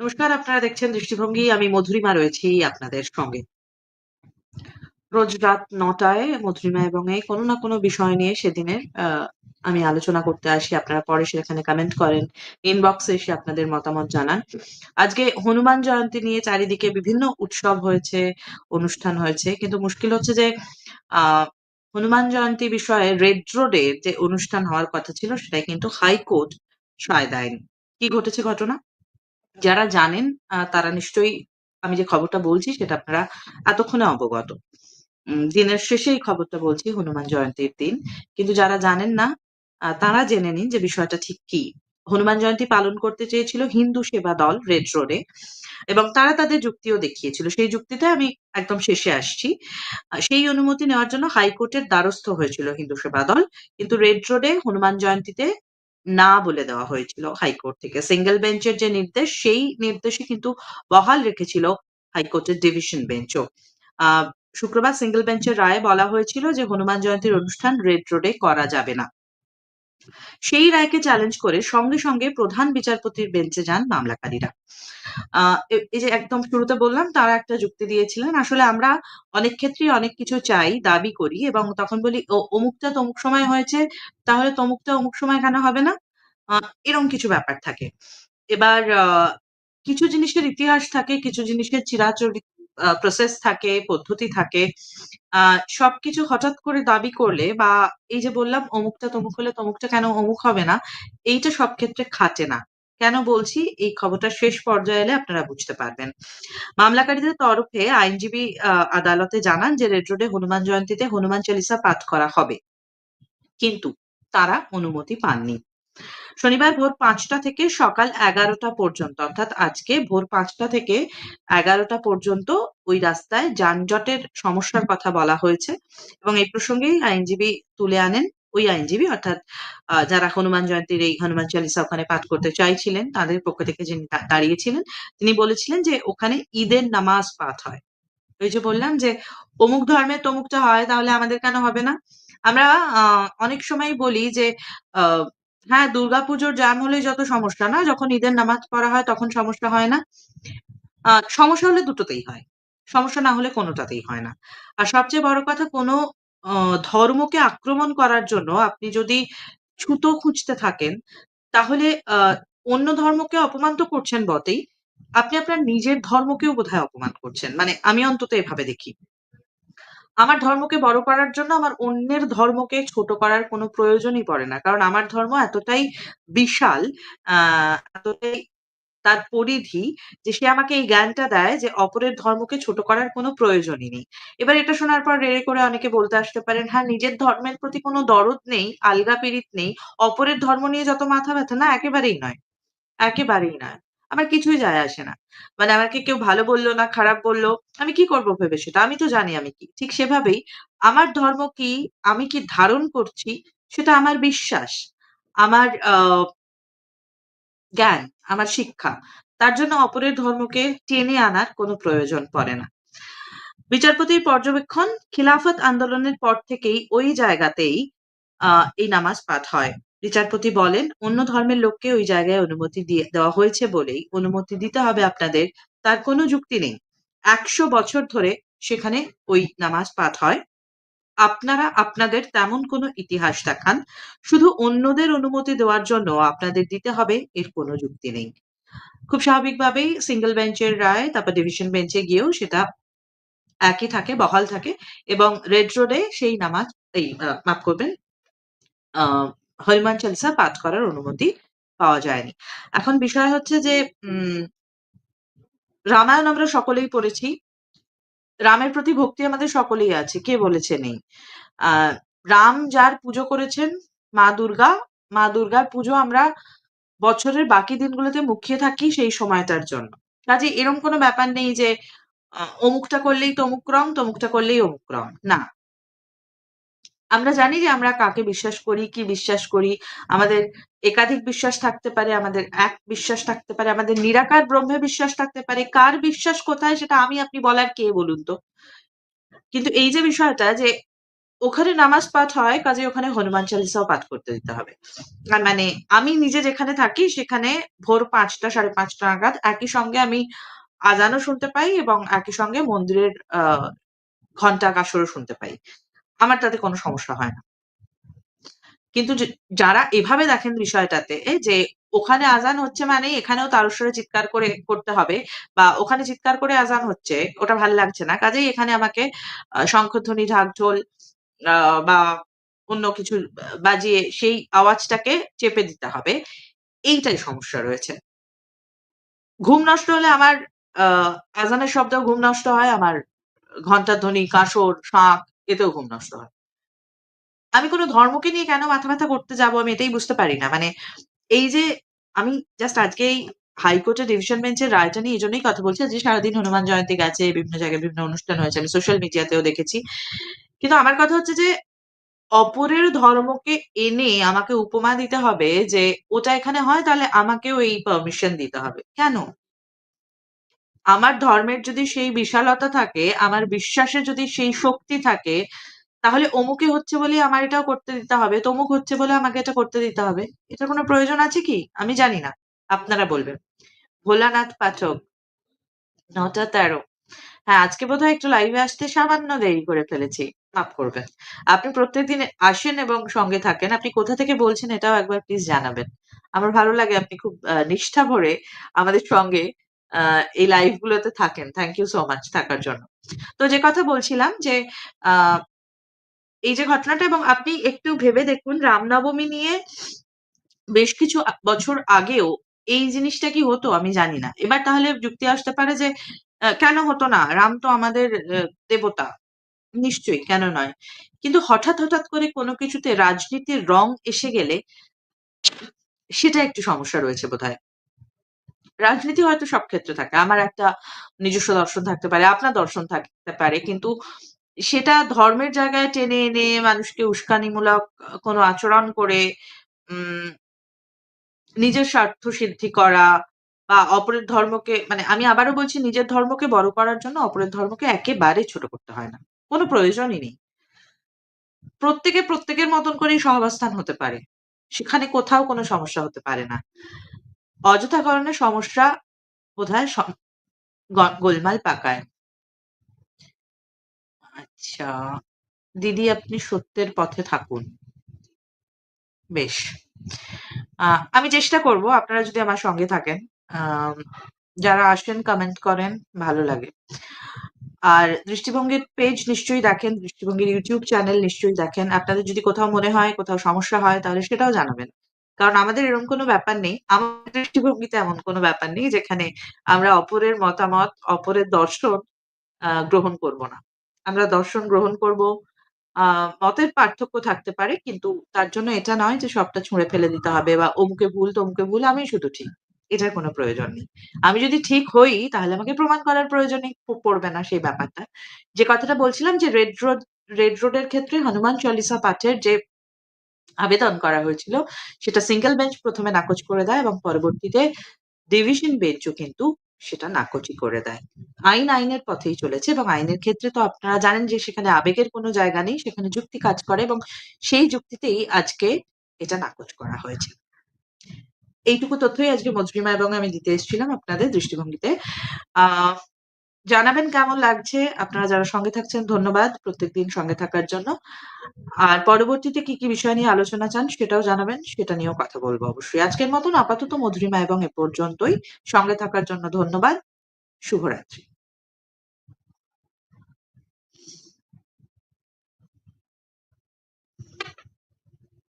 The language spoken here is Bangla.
নমস্কার, আপনারা দেখছেন দৃষ্টিভঙ্গি। আমি মধুরিমা রয়েছি আপনাদের সঙ্গে। রোজ রাত নটায় মধুরিমা এবং এই কোনো না কোনো বিষয় নিয়ে সেদিনের আমি আলোচনা করতে আসি। আপনারা পরে সেখানে কমেন্ট করেন ইনবক্সে এসে আপনাদের মতামত জানান। আজকে হনুমান জয়ন্তী নিয়ে চারিদিকে বিভিন্ন উৎসব হয়েছে, অনুষ্ঠান হয়েছে। কিন্তু মুশকিল হচ্ছে যে আহ হনুমান জয়ন্তী বিষয়ে রেড রোডে যে অনুষ্ঠান হওয়ার কথা ছিল, সেটাই কিন্তু হাইকোর্ট সায় দেয়নি। কি ঘটেছে ঘটনা? যারা জানেন তারা নিশ্চয়ই আমি যে খবরটা বলছি সেটা আপনারা এতক্ষণে অবগত। দিনের শেষে এই খবরটা বলছি, হনুমান জয়ন্তীর দিন। কিন্তু যারা জানেন না তারা জেনে নিন যে বিষয়টা ঠিক কি। হনুমান জয়ন্তী পালন করতে চেয়েছিল হিন্দু সেবা দল রেড রোডে এবং তারা তাদের যুক্তিও দেখিয়েছিল। সেই যুক্তিতে আমি একদম শেষে আসছি। সেই অনুমতি নেওয়ার জন্য হাইকোর্টের দ্বারস্থ হয়েছিল হিন্দু সেবা দল। কিন্তু রেড রোডে হনুমান জয়ন্তীতে না বলে দেওয়া হয়েছিল হাইকোর্ট থেকে। সিঙ্গেল বেঞ্চের যে নির্দেশ, সেই নির্দেশে কিন্তু বহাল রেখেছিল হাইকোর্টের ডিভিশন বেঞ্চও। শুক্রবার সিঙ্গেল বেঞ্চের রায়ে বলা হয়েছিল যে, হনুমান জয়ন্তীর অনুষ্ঠান রেড রোডে করা যাবে না। সেই রায়কে চ্যালেঞ্জ করে সঙ্গে সঙ্গে প্রধান বিচারপতির বেঞ্চে যান মামলাকারীরা। এই যে একদম শুরুতে বললাম, তারা একটা যুক্তি দিয়েছিলেন, আসলে আমরা অনেক ক্ষেত্রেই অনেক কিছু চাই, দাবি করি এবং তখন বলি, "ও- অমুকটা তমুক সময় হয়েছে, তাহলে তমুকটা অমুক সময় কেন হবে না? এরকম কিছু ব্যাপার থাকে। এবার কিছু জিনিসের ইতিহাস থাকে, কিছু জিনিসের চিরাচরিত প্রসেস থাকে, পদ্ধতি থাকে সবকিছু হঠাৎ করে দাবি করলে বা এই যে বললাম অমুকটা তমুক হলে তমুকটা কেন অমুক হবে না, এইটা সব ক্ষেত্রে খাটে না। কেন বলছি? এই খবরটা শেষ পর্যায়ে এলে আপনারা বুঝতে পারবেন। মামলাকারীদের তরফে আইনজীবী আদালতে জানান যে রেড রোডে হনুমান জয়ন্তীতে হনুমান চালিসা পাঠ করা হবে। কিন্তু তারা অনুমতি পাননি। শনিবার ভোর পাঁচটা থেকে সকাল এগারোটা পর্যন্ত, অর্থাৎ আজকে ভোর পাঁচটা থেকে এগারোটা পর্যন্ত ওই রাস্তায় যানজটের সমস্যার কথা বলা হয়েছে এবং এই প্রসঙ্গেই আইনজীবী তুলে আনেন। ওই আইনজীবী, অর্থাৎ যারা হনুমান জয়ন্তীর এই হনুমান চালিসা ওখানে পাঠ করতে চাইছিলেন, তাদের পক্ষ থেকে যিনি দাঁড়িয়েছিলেন, তিনি বলেছিলেন যে ওখানে ঈদের নামাজ পাঠ হয়। ওই যে বললাম যে, অমুক ধর্মে তমুকটা হয়, তাহলে আমাদের কেন হবে না? আমরা অনেক সময় বলি যে হ্যাঁ দুর্গাপুজোর জ্যাম হলে যত সমস্যা না যখন ঈদের নামাজ পড়া হয় তখন সমস্যা হয় না। আহ, সমস্যা হলে দুটোতেই হয়। সমস্যা না হলে কোনোটাতেই হয় না। আর সবচেয়ে বড় কথা কোনো আহ, ধর্মকে আক্রমণ করার জন্য আপনি যদি ছুতো খুঁজতে থাকেন তাহলে আহ, অন্য ধর্মকে অপমান তো করছেন বটেই। আপনি আপনার নিজের ধর্মকেও বোধহয় অপমান করছেন। মানে আমি অন্তত এভাবে দেখি। আমার ধর্মকে বড় করার জন্য আমার অন্যের ধর্মকে ছোট করার কোনো প্রয়োজনই পড়ে না। কারণ আমার ধর্ম এতটাই বিশাল, আহ, এতটাই তার পরিধি যে সে আমাকে এই জ্ঞানটা দেয় যে অপরের ধর্মকে ছোট করার কোনো প্রয়োজনই নেই। এবার এটা শোনার পর রেড়ে করে অনেকে বলতে আসতে পারেন হ্যাঁ নিজের ধর্মের প্রতি কোনো দরদ নেই, আলগা পীড়িত নেই। অপরের ধর্ম নিয়ে যত মাথা ব্যথা, না, একেবারেই নয়। একেবারেই নয়। আমার কিছুই যায় আসে না। মানে আমাকে কেউ ভালো বলল না খারাপ বলল আমি কি করব ভেবে সেটা? আমি তো জানি আমি কি। ঠিক সেভাবেই আমার ধর্ম কি, আমি কি ধারণ করছি সেটা আমার বিশ্বাস। আমার আ জ্ঞান, আমার শিক্ষা। তার জন্য অপরের ধর্মকে টেনে আনার কোনো প্রয়োজন পড়ে না। বিচারপতির পর্যবেক্ষণ খিলাফত আন্দোলনের পর থেকেই ওই জায়গাতেই আহ, এই নামাজ পাঠ হয় বিচারপতি বলেন, অন্য ধর্মের লোককে ওই জায়গায় অনুমতি দিয়ে দেওয়া হয়েছে বলেই অনুমতি দিতে হবে আপনাদের, তার কোনো যুক্তি নেই। একশো বছর ধরে সেখানে ওই নামাজ পাঠ হয়। আপনারা, আপনাদের তেমন কোনো ইতিহাস দেখান। শুধু অন্যদের অনুমতি দেওয়ার জন্য আপনাদের দিতে হবে, এর কোনো যুক্তি নেই। খুব স্বাভাবিকভাবেই সিঙ্গেল বেঞ্চের রায়, তারপর ডিভিশন বেঞ্চে গিয়েও সেটা একই থাকে, বহাল থাকে এবং রেড রোডে সেই নামাজ, এই মাফ করবেন হনুমান চালিসা পাঠ করার অনুমতি পাওয়া যায়নি। এখন বিষয় হচ্ছে যে রামায়ণ আমরা সকলেই পড়েছি। রামের প্রতি ভক্তি আমাদের সকলেই আছে, কে বলেছে নেই। রাম যার পুজো করেছেন, মা দুর্গা, মা দুর্গার পুজো আমরা বছরের বাকি দিনগুলোতে মুখিয়ে থাকি সেই সময়টার জন্য। কাজে এরম কোনো ব্যাপার নেই যে অমুকটা করলেই তমুক রং, তমুকটা করলেই অমুক রং। না। আমরা জানি যে আমরা কাকে বিশ্বাস করি, কি বিশ্বাস করি আমাদের একাধিক বিশ্বাস থাকতে পারে, আমাদের এক বিশ্বাস থাকতে পারে, আমাদের নিরাকার ব্রহ্মে বিশ্বাস থাকতে পারে কার বিশ্বাস কোথায় সেটা আমি, আপনি বলার কে বলুন তো কিন্তু এই যে বিষয়টা যে ওখানে নামাজ পাঠ হয় কাজে ওখানে হনুমান চালিসাও পাঠ করতে দিতে হবে। আর মানে আমি নিজে যেখানে থাকি, সেখানে ভোর ৫টা ৫:৩০ নাগাদ একই সঙ্গে আমি আজানও শুনতে পাই এবং একই সঙ্গে মন্দিরের, আহ ঘণ্টা কাসরও শুনতে পাই। আমার তাতে কোনো সমস্যা হয় না। কিন্তু যারা এভাবে দেখেন বিষয়টাতে যে ওখানে আজান হচ্ছে মানেই এখানেও তারস্বরে চিৎকার করে করতে হবে বা ওখানে চিৎকার করে আজান হচ্ছে ওটা ভালো লাগছে না। কাজেই এখানে আমাকে শঙ্খধ্বনি, ঢাক-ঢোল বা অন্য কিছু বাজিয়ে সেই আওয়াজটাকে চেপে দিতে হবে। এইটাই সমস্যা রয়েছে। ঘুম নষ্ট হলে আমার আ আজানের শব্দেও ঘুম নষ্ট হয়, আমার ঘণ্টার ধ্বনি, কাসর, শাঁখ এতেও ঘুম নষ্ট হয়। আমি কোনো ধর্মকে নিয়ে কেন মাথা ব্যথা করতে যাব আমি এটাই বুঝতে পারি না। মানে এই যে আমি জাস্ট আজকে এই হাইকোর্টের ডিভিশন বেঞ্চের রায়টা নিয়ে এই জন্যই কথা বলছি। আজকে সারাদিন হনুমান জয়ন্তী গেছে, বিভিন্ন জায়গায় বিভিন্ন অনুষ্ঠান হয়েছে। আমি সোশ্যাল মিডিয়াতেও দেখেছি। কিন্তু আমার কথা হচ্ছে যে অপরের ধর্মকে এনে আমাকে উপমা দিতে হবে যে ওটা এখানে হয় তাহলে আমাকেও এই পারমিশন দিতে হবে। কেন? আমার ধর্মের যদি সেই বিশালতা থাকে, আমার বিশ্বাসে যদি সেই শক্তি থাকে, তাহলে অমুকে হচ্ছে বলে আমার এটাও করতে দিতে হবে। তমুক হচ্ছে বলে আমাকে এটা করতে দিতে হবে। এটার কোনো প্রয়োজন আছে কি? আমি জানি না। আপনারা বলবেন। ভোলানাথ পাঠক ৯টা ১৩ হ্যাঁ, আজকে বোধহয় একটু লাইভে আসতে সামান্য দেরি করে ফেলেছি। মাফ করবেন। আপনি প্রত্যেকদিন আসেন এবং সঙ্গে থাকেন। আপনি কোথা থেকে বলছেন এটাও একবার প্লিজ জানাবেন। আমার ভালো লাগে আপনি খুব নিষ্ঠা ভরে আমাদের সঙ্গে এই লাইভ গুলোতে থাকেন। থ্যাংক ইউ সো মাচ থাকার জন্য। তো যে কথা বলছিলাম যে এই যে ঘটনাটা এবং আপনি একটু ভেবে দেখুন রামনবমী নিয়ে বেশ কিছু বছর আগেও এই জিনিসটা কি হতো আমি জানি না। এবার তাহলে যুক্তি আসতে পারে যে কেন হতো না? রাম তো আমাদের দেবতা। নিশ্চয়ই, কেন নয়? কিন্তু হঠাৎ, হঠাৎ করে কোনো কিছুতে রাজনীতির রং এসে গেলে সেটা একটু সমস্যা রয়েছে বোধহয়। রাজনীতি হয়তো সব ক্ষেত্রে থাকে। আমার একটা নিজস্ব দর্শন থাকতে পারে, আপনার দর্শন থাকতে পারে। কিন্তু সেটা ধর্মের জায়গায় টেনে এনে মানুষকে উস্কানিমূলক কোনো আচরণ করে উম নিজের স্বার্থ সিদ্ধি করা বা অপরের ধর্মকে মানে আমি আবারও বলছি নিজের ধর্মকে বড় করার জন্য অপরের ধর্মকে একেবারে ছোট করতে হয় না। কোনো প্রয়োজনই নেই। প্রত্যেকে প্রত্যেকের মতন করেই সহাবস্থান হতে পারে। সেখানে কোথাও কোনো সমস্যা হতে পারে না। অযথা কারণে সমস্যা বোধহয় গোলমাল পাকায়। আচ্ছা। দিদি আপনি সত্যের পথে থাকুন। বেশ। আমি চেষ্টা করব আপনারা যদি আমার সঙ্গে থাকেন। যারা আসেন কমেন্ট করেন, ভালো লাগে। আর দৃষ্টিভঙ্গির পেজ নিশ্চয়ই দেখেন, দৃষ্টিভঙ্গির ইউটিউব চ্যানেল নিশ্চয়ই দেখেন। আপনাদের যদি কোথাও মনে হয়, কোথাও সমস্যা হয় তাহলে সেটাও জানাবেন। কারণ আমাদের এরকম কোনো ব্যাপার নেই। আমাদের দৃষ্টিভঙ্গিতে এমন কোনো ব্যাপার নেই যেখানে আমরা অপরের মতামত, অপরের দর্শন গ্রহণ করব না। আমরা দর্শন গ্রহণ করব। মতের পার্থক্য থাকতে পারে কিন্তু তার জন্য এটা নয় যে সবটা ছুঁড়ে ফেলে দিতে হবে বা অমুকে ভুল, তমুকে ভুল, আমিই শুধু ঠিক। এটার কোনো প্রয়োজন নেই। আমি যদি ঠিক হই তাহলে আমাকে প্রমাণ করার প্রয়োজনই পড়বে না সেই ব্যাপারটা। যে কথাটা বলছিলাম যে রেড রোড রেড রোডের ক্ষেত্রে হনুমান চালিসা পাঠের যে আবেদন করা হয়েছিল, সেটা সিঙ্গেল বেঞ্চ প্রথমে নাকচ করে দেয় এবং পরবর্তীতে ডিভিশন বেঞ্চও কিন্তু সেটা নাকচই করে দেয়। আইন আইনের পথেই চলেছে এবং আইনের ক্ষেত্রে তো আপনারা জানেন যে সেখানে আবেগের কোনো জায়গা নেই। সেখানে যুক্তি কাজ করে এবং সেই যুক্তিতেই আজকে এটা নাকচ করা হয়েছে। এইটুকু তথ্যই আজকে মজরিমা এবং আমি দিতে এসেছিলাম আপনাদের দৃষ্টিভঙ্গিতে। আ, জানাবেন কেমন লাগছে? আপনারা যারা সঙ্গে থাকছেন, ধন্যবাদ প্রত্যেকদিন সঙ্গে থাকার জন্য। আর পরবর্তীতে কি, কি বিষয় নিয়ে আলোচনা চান সেটাও জানাবেন। সেটা নিয়েও কথা বলব অবশ্যই। আজকের মতন আপাতত মধুরিমা এবং এ পর্যন্তই। সঙ্গে থাকার জন্য ধন্যবাদ। শুভরাত্রি।